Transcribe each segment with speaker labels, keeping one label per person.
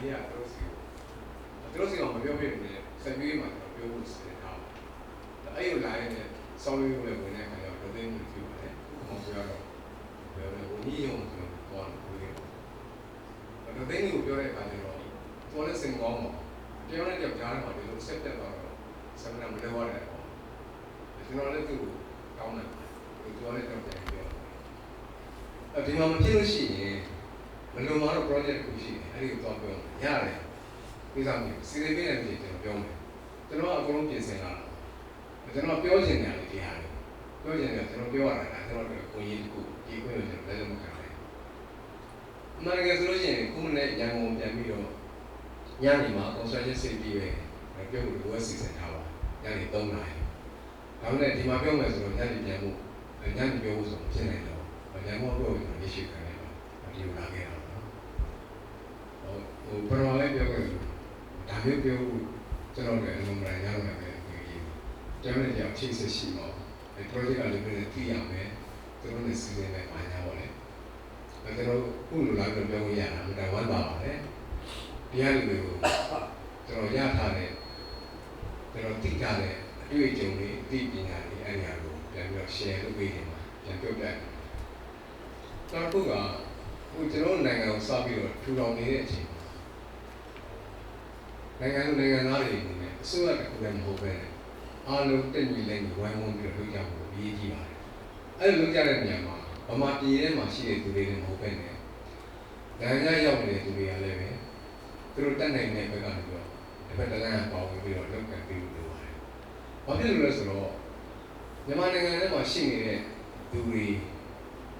Speaker 1: ဒီကသူတို့စီကိုသူတို့စီကမပြောပြဘူးလေဆက်ပြီးမှကျွန်တော်ပြောဖို့စီထားတယ်အဲ့ဒီလိုလာရင်ဆောင်းလေးကိုလည်းဝင်တဲ့အခါကျတော့ဒသိန်းကိုပြုပါတယ်ဟောပြောတော့ပြောတယ်ကိုကြီးရုံဆိုတော့သွားတယ်ဒသိန်းကိုပြောတဲ့အခါကျတော့တော်လည်းစင်ကောင်းပါတယောက်နဲ့တယောက်ကြားထဲမှာဒီလိုဆက်တက်သွားတော့ဆမ်မနာမလဲဝရတယ်ပေါ့ကျွန်တော်လည်းသူ့ကိုကောင်းတယ်သူပြောတဲ့တော့ပြန်ပြောအဲဒီမှာမဖြစ်လို့ရှိရင် မလုံမတော့ project ကိုရှိတယ်အဲ့ဒီကိုတော့ပြောရတယ်ပြီးသားမျိုးစီစဉ်ပေးတဲ့ပြည်ကျွန်တော်ပြောမယ်ကျွန်တော်အကုန်လုံးပြင်ဆင်လာတာကျွန်တော်ပြောချင်တယ်လေဒီဟာလေပြောချင်တယ်ကျွန်တော်ပြောရတာကျွန်တော်တို့ကိုကြီးကိုဒီကိုကျွန်တော်လည်းမခံနိုင်ဘူးအမှန်တကယ်ဆိုလို့ရှိရင်ခုနဲ့ရန်ကုန်ပြန်ပြီးတော့ညနေမှာ construction safety ပဲပြောလို့လိုအပ်စီစဉ်ထားပါညနေ3နာရီဒါမှလည်းဒီမှာပြောမယ်ဆိုတော့ညနေပြန်မှုညနေပြောဖို့ဆိုဖြစ်နေတော့ညနေပြောဖို့ကျွန်တော်ရရှိခံနေတော့ဒီလိုလာခဲ့တာနော် ဟိုဟိုပရမလေးပြောခဲ့လို့ဒါမျိုးပြောဖို့ကျွန်တော်လည်းအလုံးမရရအောင်လည်းပြောပြီးကျန်တဲ့ကြောင့်ချိတ်ဆက်ရှိတော့ဒီ project ကလည်းပြန်သိရမယ်သူတို့နဲ့စီစဉ်မယ်ပါညာပါလေအဲကျွန်တော်ခုလိုလာပြီးပြောလို့ရတာမတန်ဝမ်းပါပါလေဒီဟာလေးကိုကျွန်တော်ရထားတဲ့ကျွန်တော်သိထားတဲ့အတွေ့အကြုံတွေအသိပညာတွေအဲ့ဒီဟာကိုပြန်ပြီးတော့ share လုပ်ပေးနေမှာပြန်ပြောပြတယ်နောက်တစ်ခုက ဟိုကျွန်တော်နိုင်ငံကိုစပြီးတော့ထူထောင်နေတဲ့အချိန်နိုင်ငံသူနိုင်ငံသားတွေအနေနဲ့အစိုးရတစ်ခုလည်းမဟုတ်ပဲအားလုံးတက်ညီလိုက်ညီဝိုင်းဝန်းပြီးတော့လုပ်ကြဖို့အရေးကြီးပါတယ်အဲ့လိုလုပ်ကြတဲ့နေရာမှာဗမာပြည်ထဲမှာရှိတဲ့သူတွေလည်းမဟုတ်ပဲနဲ့နိုင်ငံရောက်နေတဲ့သူတွေကလည်းပဲသူတို့တက်နိုင်တဲ့ဘက်ကနေပြီးတော့တစ်ဖက်တစ်လမ်းပေါဝင်ပြီးတော့လုပ်ကန်ပြီးလို့ပါတယ်။ဘာဖြစ်လို့လဲဆိုတော့မြန်မာနိုင်ငံထဲမှာရှိနေတဲ့သူတွေ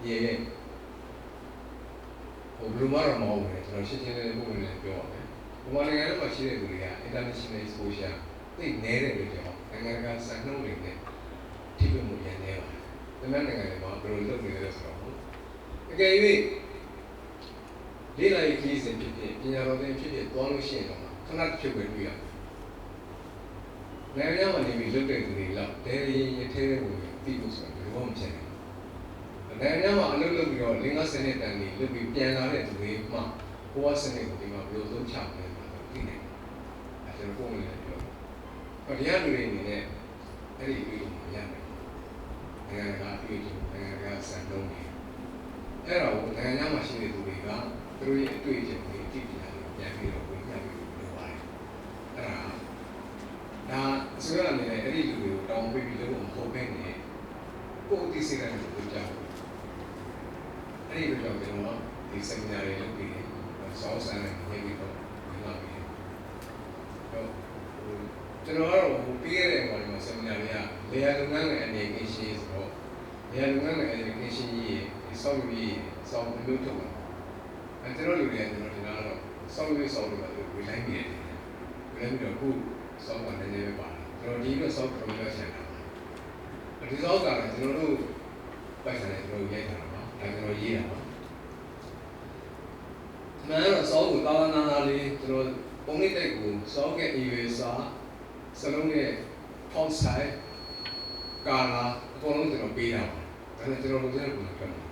Speaker 1: ရဲ့ ဟိုဘယ်လိုမှတော့မဟုတ်ဘူးလေကျွန်တော်ရှင်းရှင်းလေးပုံနဲ့ပြောပါမယ်။မြန်မာနိုင်ငံထဲမှာရှိတဲ့သူတွေက international exposure သိနေတယ်လို့ပြောနိုင်ငံကစံနှုန်းတွေနဲ့ထိပ်မှုပြန်နေပါတယ်။မြန်မာနိုင်ငံမှာဘယ်လိုလုပ်နေလဲဆိုတော့အကယ်၍လေးလိုက်ခီးစဉ်ဖြစ်ဖြစ်ပညာတော်သင်ဖြစ်ဖြစ်သွားလို့ရှိရင်တော့ခဏတစ်ဖြုတ်ပဲတွေ့ရတယ်။နိုင်ငံမှာနေပြီးလွတ်တဲ့သူတွေလောက်ဒဲရင်ရထဲဝင်ပြီးလို့ဆိုတော့ဘယ်လိုမှမဖြစ်နိုင်ဘူး။ နိုင်ငံမှာအလုပ်လုပ်ပြီးတော့လင်္ကာစနစ်တန်တွေလုပ်ပြီးပြန်လာတဲ့သူတွေမှဘဝစနစ်ကိုဒီမှာဘယ်လိုသုံးချမလဲဆိုတာသိနိုင်တယ်။အဲကျွန်တော်ပုံမှန်လည်းပြော။ဟောတရားလူတွေအနေနဲ့အဲ့ဒီအတွေ့အကြုံရမယ်။နိုင်ငံကအတွေ့အကြုံနိုင်ငံကစံနှုန်းတွေအဲ့တော့နိုင်ငံမှာရှိတဲ့သူတွေကသူတို့ရဲ့အတွေ့အကြုံတွေအကြည့်ပညာတွေပြန်ပြီးတော့ဝင်ပြပြီးလုပ်ပါတယ်။အဲ့ဒါဒါအစိုးရအနေနဲ့အဲ့ဒီလူတွေကိုတောင်းပေးပြီးလုပ်ဖို့မဟုတ်ဘဲနဲ့ကိုယ်အသိစိတ်ဓာတ်ကိုလုပ်ကြဖို့ အဲ့ဒီလိုကြောင့်ကျွန်တော်ဒီ seminar တွေလုပ်ပြီးစောင့်စမ်းနေနေပြီးတော့ဝင်လာပြီးတော့ကျွန်တော်ကတော့ပြီးခဲ့တဲ့ကောင်မှာ seminar တွေကလေယာလုပ်ငန်းရဲ့အနေအချင်းရှိဆိုတော့လေယာလုပ်ငန်းရဲ့အနေအချင်းရှိရေးစောင့်ပြီးစောင့်လို့ထုတ်တာအဲကျွန်တော်လူတွေကကျွန်တော်ဒီကတော့စောင့်ပြီးစောင့်လို့ပဲဝေလိုက်နေတယ်ဝေလိုက်ပြီးတော့ခုစောင့်တာနည်းနည်းပဲပါတယ်ကျွန်တော်ဒီလိုစောင့်ပရိုမိုရှင်းတာပါဒီစောင့်ကလည်းကျွန်တော်တို့ပိုက်ဆံနဲ့ကျွန်တော်ရိုက်တာပါ ဒါကျွန်တော်ရေးတာပါမှန်တော့စောင့်ကိုတာဝန်နာနာလေးကျွန်တော်ပုံလေးတိုက်ကိုစောင့်ရဲ့အရွယ်စားစလုံးရဲ့ font size ကာလာအကုန်လုံးကျွန်တော်ပေးတာပါဒါနဲ့ကျွန်တော်တို့လည်းပုံပြတ်မှာ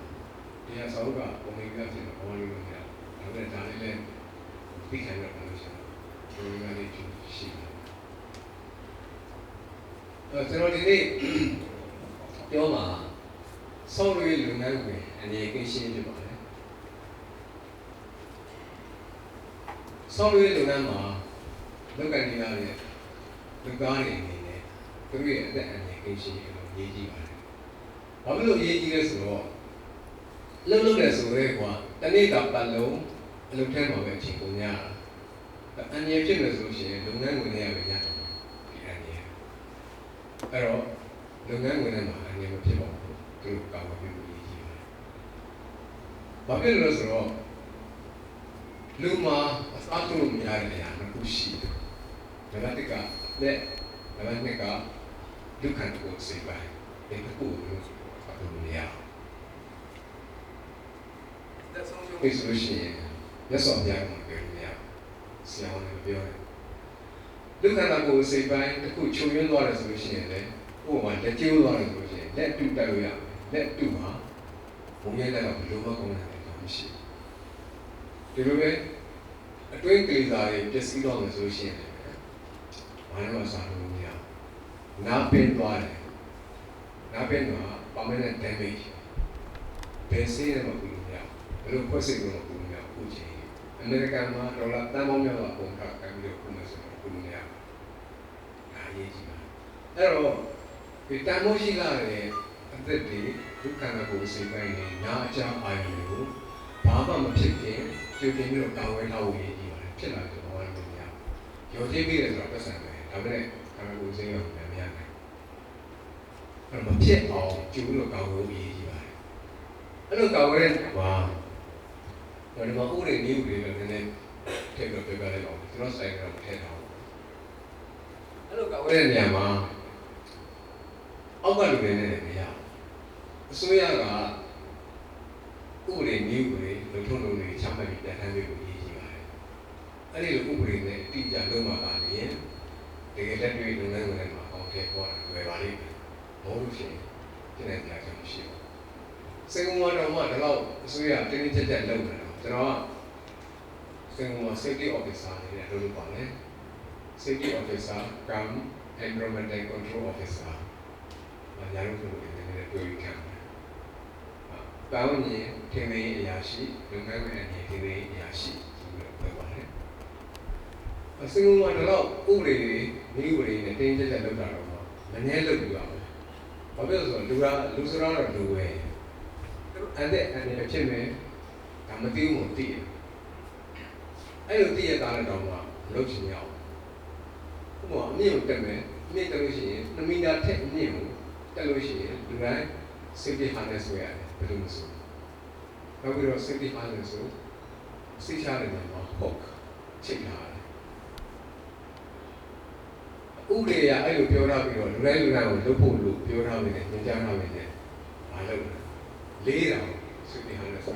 Speaker 1: ဒီဟာစောင့်ကပုံလေးပြဖြစ်တော့ဘောလေးလို့ရတယ်ဒါပေမဲ့ဒါလေးလည်းပြီးခိုင်းတော့လို့ရှိရင်ဒီလိုလေးရှိတယ်အဲကျွန်တော်ဒီနေ့ပြောမှာဆောင်းရွေးလုပ်ငန်းတွေ အနေနဲ့ရှင်းပြပါမယ်ဆောင်းရွေးလုပ်ငန်းမှာလုပ်ကိုင်နေရတဲ့လူသားတွေအနေနဲ့သူတို့ရဲ့အသက်အန္တရာယ်ကိစ္စတွေအရေးကြီးပါတယ်။ဘာလို့အရေးကြီးလဲဆိုတော့လှုပ်လှုပ်တယ်ဆိုရဲကွာတနေ့ကပတ်လုံးအလုပ်ထဲမှာပဲအချိန်ကုန်ရတာ။အန္တရာယ်ဖြစ်နေဆိုလို့ရှိရင်လုပ်ငန်းဝင်နေရပဲရတယ်ဒီအန္တရာယ်။အဲ့တော့လုပ်ငန်းဝင်နေမှာအန္တရာယ်မဖြစ်ပါဘူး။သူတို့ကာဝယ်ပြီးရေးကြီးပါတယ်။ ဘာဖြစ်လို့လဲဆိုတော့လူမှာအစားထိုးမရတဲ့နေရာတစ်ခုရှိတယ်။ဒါကတကလက်ဒါကနှစ်ကလူခံကိုစိတ်ပိုင်းဒီတစ်ခုလို့ဖတ်လို့မရဘူး။ဒီဆိုရှင်ရသော်ပြမှာပြောလို့မရဘူး။ဆရာဝန်ကပြောတယ်။လူခံကိုစိတ်ပိုင်းတစ်ခုချုပ်ရင်းသွားတယ်ဆိုလို့ရှိရင်လေဥပမာလက်ကျိုးသွားတယ်ဆိုလို့ရှိရင်လက်တူတက်လို့ရမယ်။လက်တူမှာဘုံရဲလက်ကဘယ်လိုမှကောင်းတယ် မရှိဘူး။ဒီလိုပဲအတွင်းကလေးစားတွေပျက်စီးတော့မယ်ဆိုလို့ရှိရင်လည်းဘာမှမစားလို့မရဘူးနားပင်သွားတယ်နားပင်က permanent damage ဘယ်စေးရမှာဘူးလို့မရဘူးဘယ်လိုဖွက်စိတ်လို့မဘူးလို့မရဘူးအခုချိန်အမေရိကန်မှာဒေါ်လာတန်ပေါင်းများစွာပုံထားကံပြီးတော့ခုမှဆိုတော့ဘူးလို့မရဘူးဒါအရေးကြီးပါအဲ့တော့ဒီတန်မိုးရှိလာတဲ့အသက်တွေဒုက္ခနာကိုစိတ်ပိုင်းနေနားအကြောင်းအာရုံတွေကိုဘာ မှမဖြစ်ခင်ကြိုတင်ပြီးတော့ကာဝယ်ထားဖို့ရည်ကြီးပါတယ်ဖြစ်လာတော့ဘာမှမရဘူးရောသေးပြီးတယ်ဆိုတော့ပတ်စံပဲဒါပေမဲ့ကာဝယ်ကိုစိတ်ရောမရနိုင်အဲ့မဖြစ်အောင်ကြိုးလို့ကာဝယ်ဖို့ရည်ကြီးပါတယ်အဲ့လိုကာဝယ်တဲ့ဘာဒီမှာဥရိနေဥရိလည်းနည်းနည်းထည့်ပြီးပြပြလိုက်အောင်ကျွန်တော်ဆိုင်ကတော့ထည့်ထားအောင်အဲ့လိုကာဝယ်တဲ့နေရာမှာအောက်ကလူတွေနဲ့လည်းမရဘူးအစိုးရကဥပဒေနည်းဥပဒေ လူထုလူတွေချမှတ်ပြီးပြဋ္ဌာန်းပေးဖို့ရည်ကြီးပါတယ်အဲ့ဒီလိုဥပဒေနဲ့အတိအကျလုံးမှာပါနေရင်တကယ်လက်တွေ့လုပ်ငန်းတွေမှာအောင်ထည့်ပေါ်တာလွယ်ပါလိမ့်မယ်မဟုတ်လို့ရှိရင်ကျန်တဲ့တရားကြောင့်မရှိဘူးစေကုံတော်တော်မှဒီလောက်အစိုးရတင်းတင်းကြပ်ကြပ်လုပ်နေတာကျွန်တော်ကစေကုံတော် safety officer နေတဲ့လုပ်လို့ပါလေ safety officer cum environmental control officer မညာလို့ဆိုလို့လည်းနည်းနည်းတွေ့ရခံတယ်။ တောင်းရင်ထင်သေးအရာရှိလုပ်ငန်းဝင်အနေထင်သေးအရာရှိဆိုပြီးတော့ပြောပါတယ်။အစင်းကတော့ဥပဒေတွေမိဥပဒေနဲ့တင်းကြပ်ကြပ်လုပ်တာတော့မနည်းလုပ်ပြီးပါမယ်။ဘာဖြစ်လို့ဆိုတော့လူကလူစရာတော့လူပဲ။သူအဲ့တဲ့အနေနဲ့ဖြစ်မယ်ဒါမသိဘူးမသိဘူး။အဲ့လိုသိရတာလည်းတော့မှလုပ်ချင်ရအောင်။ဥပမာအမြင့်ကိုတက်မယ်အမြင့်တက်လို့ရှိရင်2မီတာထက်အမြင့်ကိုတက်လို့ရှိရင်လူတိုင်း safety harness ဝယ်ရတယ် ဘယ်လိုမဆိုနောက်ပြီးတော့ safety harness ဆိုစိတ်ချရတယ်မှာ hook ချိတ်ထားတယ်ဥပဒေရအဲ့လိုပြောထားပြီးတော့လူတိုင်းလူတိုင်းကိုလုပ်ဖို့လို့ပြောထားနေတယ်ညွှန်ကြားထားနေတယ်မလုပ်ဘူးလေးတာ safety harness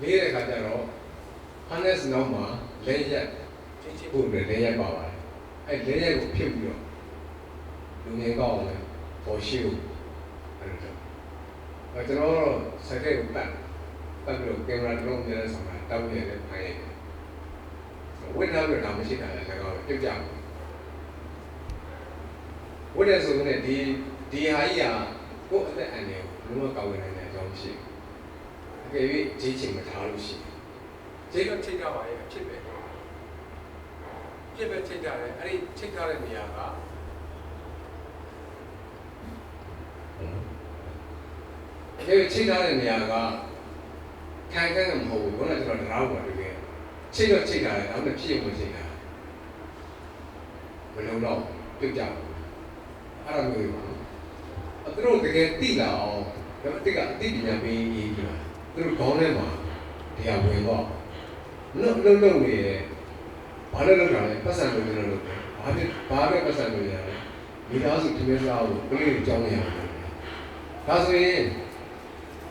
Speaker 1: လေးတဲ့ခါကျတော့ harness နောက်မှာလက်ရက်ဖို့လည်းလက်ရက်ပါပါတယ်အဲ့လက်ရက်ကိုဖြစ်ပြီးတော့လူငယ်ကောင်းအောင်လည်းပေါ်ရှိဦးအဲ့လိုအဲ ကျွန်တော်တို့စိုက်ကဲကိုပတ်ပတ်ပြီးတော့ကင်မရာတစ်လုံးမြင်တဲ့ဆောင်တာတောက်နေတဲ့ဖိုင်ရိုက်တယ်ဝိနာပြီးတော့မရှိတာလည်းလည်းကောင်းတယ်ပြပြဝိတဲ့ဆိုတဲ့ဒီဒီဟာကြီးကကိုယ့်အသက်အန္တရာယ်ကိုလုံးဝကောက်ဝင်နိုင်တဲ့အကြောင်းရှိအကယ်၍ဂျေးချင်မထားလို့ရှိရင်
Speaker 2: ခြေတော့ချိန်ထားပါရဲ့အဖြစ်ပဲဖြစ်ပဲချိန်ထားတယ်အဲ့ဒီချိန်ထားတဲ့နေရာက
Speaker 1: အကယ်၍ချိတ်ထားတဲ့နေရာကခံကန်းကမဟုတ်ဘူးခုနကကျွန်တော်တရားပေါ်တွေ့ခဲ့ချိတ်တော့ချိတ်ထားတယ်ဒါပေမဲ့ဖြစ်ဝင်ချိတ်ထားတယ်ဘယ်လိုတော့ပြုတ်ကြဘူးအဲ့လိုမျိုးပါအသူတို့တကယ်သိလာအောင်ဒါပေမဲ့တိကအသိပညာပေးရေးကြည့်ပါသူတို့ခေါင်းထဲမှာတရားဝင်တော့လုံးလုံးလုံးနေတယ်ဘာလို့လုပ်တာလဲပတ်စံလို့ကျွန်တော်လုပ်တယ်ဘာဖြစ်ဘာပဲပတ်စံလို့ရတယ်မိသားစုတကယ်စားဖို့ကလေးကိုကြောင်းနေရတယ်ဒါဆိုရင်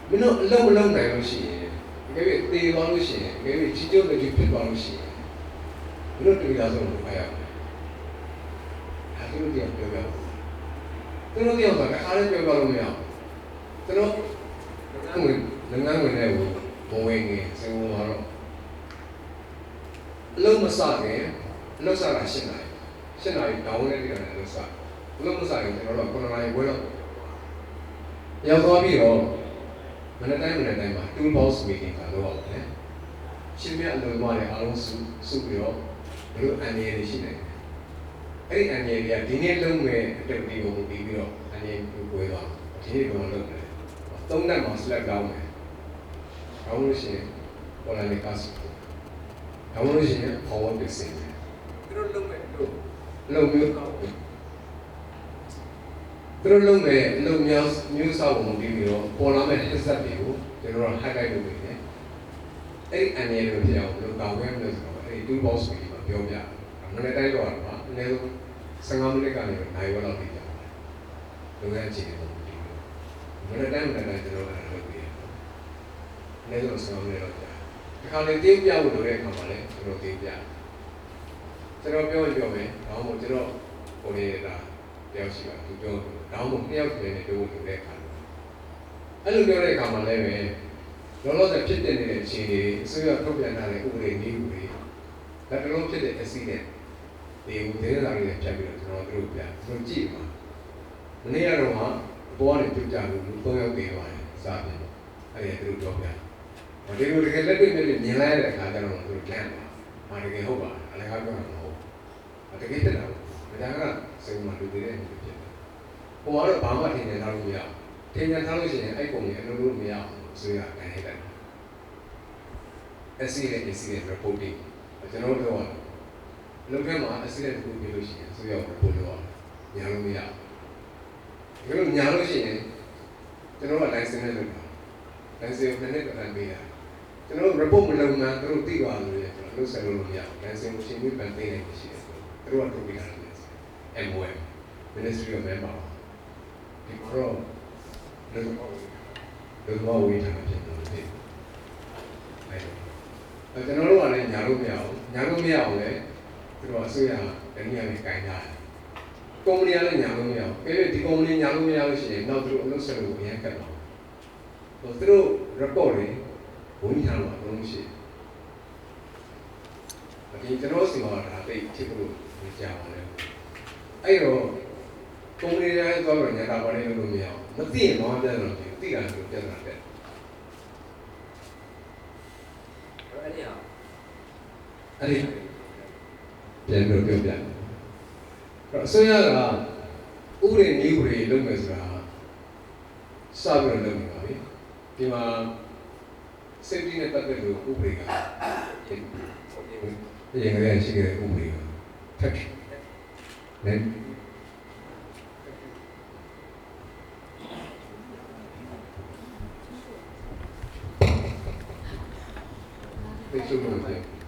Speaker 1: မင်းတို့အလုံးမလုံးနိုင်လို့ရှိရင်တကယ်၍တေသွားလို့ရှိရင်တကယ်၍ချီကျုံလည်းဖြစ်သွားလို့ရှိရင်မင်းတို့တေတာဆုံးလို့ဖတ်ရမယ်ဒါသူတို့တရားပြောပြဖို့သူတို့တရားဆိုတာအားလည်းပြောပြလို့မရဘူးသူတို့ဝင်ငငန်းဝင်တဲ့ကိုဘဝင်ငယ်စင်ကုန်တော့အလုံးမစခင်အလုံးစတာရှင်းနိုင်ရှင်းနိုင်ဒေါင်းနဲ့တရားနဲ့အလုံးစအလုံးမစခင်ကျွန်တော်တို့9နာရီဝဲတော့ရောက်သွားပြီးတော့ မနေ့တိုင်းမနေ့တိုင်းမှာ tool box meeting ကလုပ်အောင်လေရှင်းမြအလုံးမတွေအားလုံးစုစုပြီးတော့ဘယ်လိုအန်ရည်တွေရှိနေလဲအဲ့ဒီအန်ရည်တွေကဒီနေ့လုံးမဲ့အတက်ဒီကိုပြီးပြီးတော့အန်ရည်ကိုကိုယ်သွားဒီနေ့ကတော့လုပ်တယ်သုံးနက်မှာ select ကောင်းတယ်ကောင်းလို့ရှိရင် online class ကောင်းလို့ရှိရင် forward pixel
Speaker 2: သူတို့လုံးမဲ့လို့
Speaker 1: လုံမျိုး သူတို့လုံမဲ့လုံမျိုးမျိုးစောက်ပုံပြီးပြီးတော့ပေါ်လာမဲ့ headset တွေကိုကျွန်တော်တို့ highlight လုပ်ပေးတယ်အဲ့ဒီအနေနဲ့ပြောင်းလို့ကောင်းဝဲမလို့ဆိုတော့အဲ့ဒီ tool box ကိုပြောပြမနေ့တိုင်းတော့ပါအနည်းဆုံး15မိနစ်ကနေနိုင်ဝက်လောက်ပြီးကြပါတယ်လုပ်ငန်းအခြေအနေပုံပြီးတော့မနေ့တိုင်းမနေ့တိုင်းကျွန်တော်လည်းလုပ်ပေးတယ်အနည်းဆုံး15မိနစ်လောက်ကြာဒီခါလေးတင်းပြဖို့လိုတဲ့အခါမှာလည်းကျွန်တော်တင်းပြတယ်ကျွန်တော်ပြောရင်ပြောမယ်။ဒါမှမဟုတ်ကျွန်တော်ဟိုနေတာ တယောက်ရှိပါသူပြောတယ်။ဒါမှမဟုတ်နှစ်ယောက်တည်းနဲ့ပြောလို့တဲ့အခါအဲ့လိုပြောတဲ့အခါမှာလည်းပဲလောလောဆယ်ဖြစ်တဲ့နေတဲ့အခြေအနေအစိုးရထုတ်ပြန်ထားတဲ့ဥပဒေနည်းဥပဒေလက်တလုံးဖြစ်တဲ့ accident ဒီကိုတင်းလာလေးဖြတ်ပြီးတော့ကျွန်တော်တို့ပြသူကြည့်ပါမနေ့ကတော့ဟာဘောကနေပြုတ်ကြလို့လူ၃ယောက်သေးပါတယ်စားပြန်အဲ့ဒီသူတို့ပြောပြဒီလိုတကယ်လက်တွေ့နဲ့မြင်လိုက်တဲ့အခါကျတော့သူတို့လန့်ပါဟာတကယ်ဟုတ်ပါအလကားပြောတာမဟုတ်တကယ်တက်တာ ဒါကစိတ်မှလူတွေတဲ့နေဖြစ်တယ်ဟိုကတော့ဘာမှထင်နေထားလို့မရထင်နေထားလို့ရှိရင်အဲ့ပုံကြီးအလုံးလုံးမရအောင်ဆိုရကန်နေတယ် accident accident reporting ကျွန်တော်တို့ကတော့လုံထဲမှာ accident ကိုပြလို့ရှိရင်ဆိုရ report လုပ်အောင်ညာလို့မရဘူးဒါလို့ညာလို့ရှိရင်ကျွန်တော်က license နဲ့လုပ်တာ license ကိုနှစ်နှစ်တန်းပေးတာကျွန်တော် report မလုပ်မှန်းသူတို့သိပါလို့လေကျွန်တော်လုပ်ဆက်လို့မရဘူး license ကိုချိန်ပြီးပန်ပေးနိုင်ရှိတယ်သူတို့ကထုတ်ပေးတာလေ MOM Ministry of Manpower ဒီကတော့လောလောဝေးထားဖြစ်တယ်ဖြစ်အဲကျွန်တော်တို့ကလည်းညာလို့မရဘူးညာလို့မရအောင်လေသူတို့အစိုးရကတနည်းအားဖြင့်ကင်ကြတယ်ကုမ္ပဏီကလည်းညာလို့မရဘူးအဲဒီကုမ္ပဏီညာလို့မရလို့ရှိရင်နောက်သူတို့အလုပ်ဆက်လို့အရင်ကတ်တော့ဟိုသူတို့ report တွေဘုန်းကြီးထားတော့အလုံးရှိတယ်ဒီကျွန်တော်စီမှာဒါတိတ်ဖြစ်လို့ကြာပါလေ အဲ့တော့ကုမ္ပဏီတိုင်းသွားတော့ညာတာပါလေလို့မရအောင်မသိရင်တော့ပြဿနာဖြစ်သိတာလို့ပြဿနာတက်
Speaker 2: အဲ့ဒီဟာ
Speaker 1: အဲ့ဒီပြန်လို့ပြောပြတယ်အဲ့အစိုးရကဥပဒေနည်းဥပဒေလုပ်မယ်ဆိုတာစပြီးတော့လုပ်နေပါပြီဒီမှာ safety နဲ့ပတ်သက်လို့ဥပဒေကပြင်
Speaker 2: ဟုတ်ပြီ
Speaker 1: ပြင်ကြရရှိခဲ့တဲ့ဥပဒေကထ 네. 네 이쪽으로 오세요.